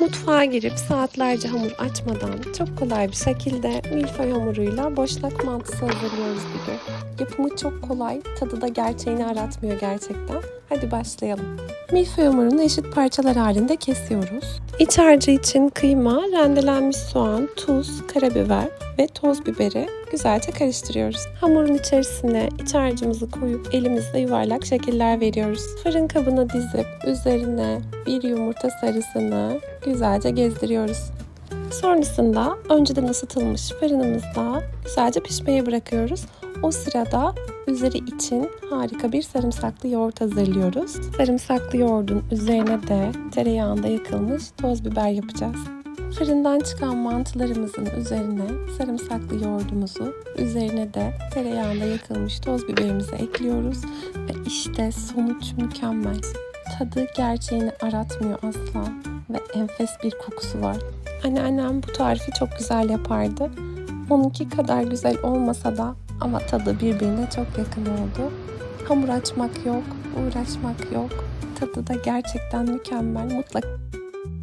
Mutfağa girip saatlerce hamur açmadan çok kolay bir şekilde milföy hamuruyla boşnak mantısı hazırlıyoruz bugün. Yapımı çok kolay, tadı da gerçeğini aratmıyor gerçekten. Hadi başlayalım. Milföy hamurunu eşit parçalar halinde kesiyoruz. İç harcı için kıyma, rendelenmiş soğan, tuz, karabiber ve toz biberi güzelce karıştırıyoruz. Hamurun içerisine iç harcımızı koyup elimizle yuvarlak şekiller veriyoruz. Fırın kabına dizip üzerine bir yumurta sarısını güzelce gezdiriyoruz. Sonrasında önceden ısıtılmış fırınımızda güzelce pişmeye bırakıyoruz. O sırada üzeri için harika bir sarımsaklı yoğurt hazırlıyoruz. Sarımsaklı yoğurdun üzerine de tereyağında yakılmış toz biber yapacağız. Fırından çıkan mantılarımızın üzerine sarımsaklı yoğurdumuzu, üzerine de tereyağında yakılmış toz biberimizi ekliyoruz. Ve işte sonuç mükemmel. Tadı gerçeğini aratmıyor asla ve enfes bir kokusu var. Anneannem bu tarifi çok güzel yapardı. Onunki kadar güzel olmasa da ama tadı birbirine çok yakın oldu. Hamur açmak yok, uğraşmak yok. Tadı da gerçekten mükemmel. Mutlaka